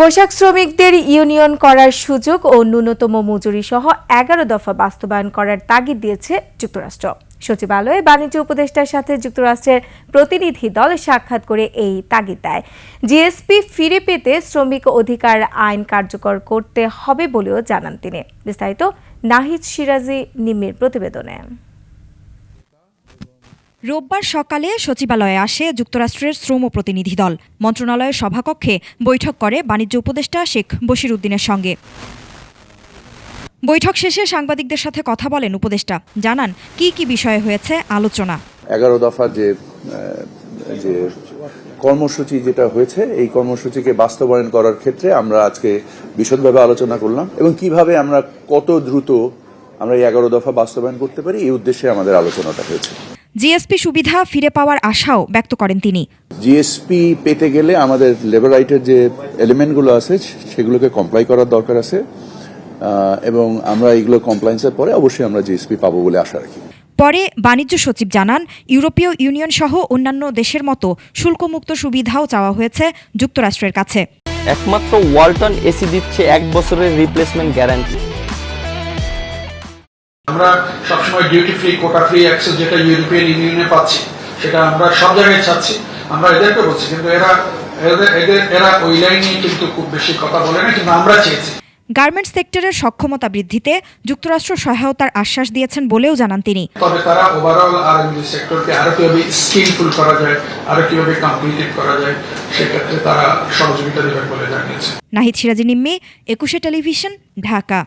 পোশাক শ্রমিকদের ইউনিয়ন করার সুযোগ ও ন্যূনতম মজুরি সহ এগারো দফা বাস্তবায়ন করার তাগিদ দিয়েছে যুক্তরাষ্ট্র। সচিবালয়ে বাণিজ্য উপদেষ্টার সাথে যুক্তরাষ্ট্রের প্রতিনিধি দল সাক্ষাৎ করে এই তাগিদ দেয়। জিএসপি ফিরে পেতে শ্রমিক অধিকার আইন কার্যকর করতে হবে বলেও জানান তিনি। বিস্তারিত নাহিদ সিরাজি নিম্মির প্রতিবেদনে। রোববার সকালে সচিবালয়ে আসে যুক্তরাষ্ট্রের শ্রম প্রতিনিধি দল। মন্ত্রণালয়ের সভাকক্ষে বৈঠক করে বাণিজ্য উপদেষ্টা শেখ বশির উদ্দিনের সঙ্গে। বৈঠক শেষে সাংবাদিকদের সাথে কথা বলেন উপদেষ্টা। জানান, কি কি বিষয়ে হয়েছে আলোচনা? এগারো দফা যে যে কর্মসূচি যেটা হয়েছে, এই কর্মসূচিকে বাস্তবায়ন করার ক্ষেত্রে আমরা আজকে বিশদভাবে আলোচনা করলাম এবং কীভাবে আমরা কত দ্রুত আমরা এই এগারো দফা বাস্তবায়ন করতে পারি, এই উদ্দেশ্যে আমাদের আলোচনাটা হয়েছে। জিএসপি সুবিধা ফিরে পাওয়ার আশাও ব্যক্ত করেন তিনি। জিএসপি পেতে গেলে আমাদের লেবার রাইটের যে এলিমেন্টগুলো আছে সেগুলোকে কমপ্লাই করার দরকার আছে এবং আমরা এগুলো কমপ্লায়েন্সের পরে অবশ্যই আমরা জিএসপি পাবো বলে আশা রাখি। পরে বাণিজ্য সচিব জানান ইউরোপীয় ইউনিয়ন সহ অন্যান্য দেশের মতো শুল্কমুক্ত সুবিধাও চাওয়া হয়েছে যুক্তরাষ্ট্রের কাছে। একমাত্র ওয়ালটন এসি দিচ্ছে এক বছরের রিপ্লেসমেন্ট গ্যারান্টি আমরা সবসময় duty free quota free access যেটা ইউরোপিয়ান ইউনিয়নে পাচ্ছি সেটা আমরা সব জায়গায় চাচ্ছি আমরা এদেরকে বলছি কিন্তু এরা এদের এরা ওই লাইনে কিন্তু খুব বেশি কথা বলে না কিন্তু আমরা চেয়েছি। গার্মেন্টস সেক্টরের সক্ষমতা বৃদ্ধিতে যুক্তরাষ্ট্র সহায়তার আশ্বাস দিয়েছেন বলেও জানান তিনি। তবে তারা ওভারঅল আর সেক্টরকে আরও কীভাবে স্কিলফুল করা যায় আরও কীভাবে কম্পিটিভ করা যায় সেক্ষেত্রে তারা সহযোগিতা দেবেন বলে জানিয়েছে। নাহিদ সিরাজি নিম্মি একুশে টেলিভিশন ঢাকা।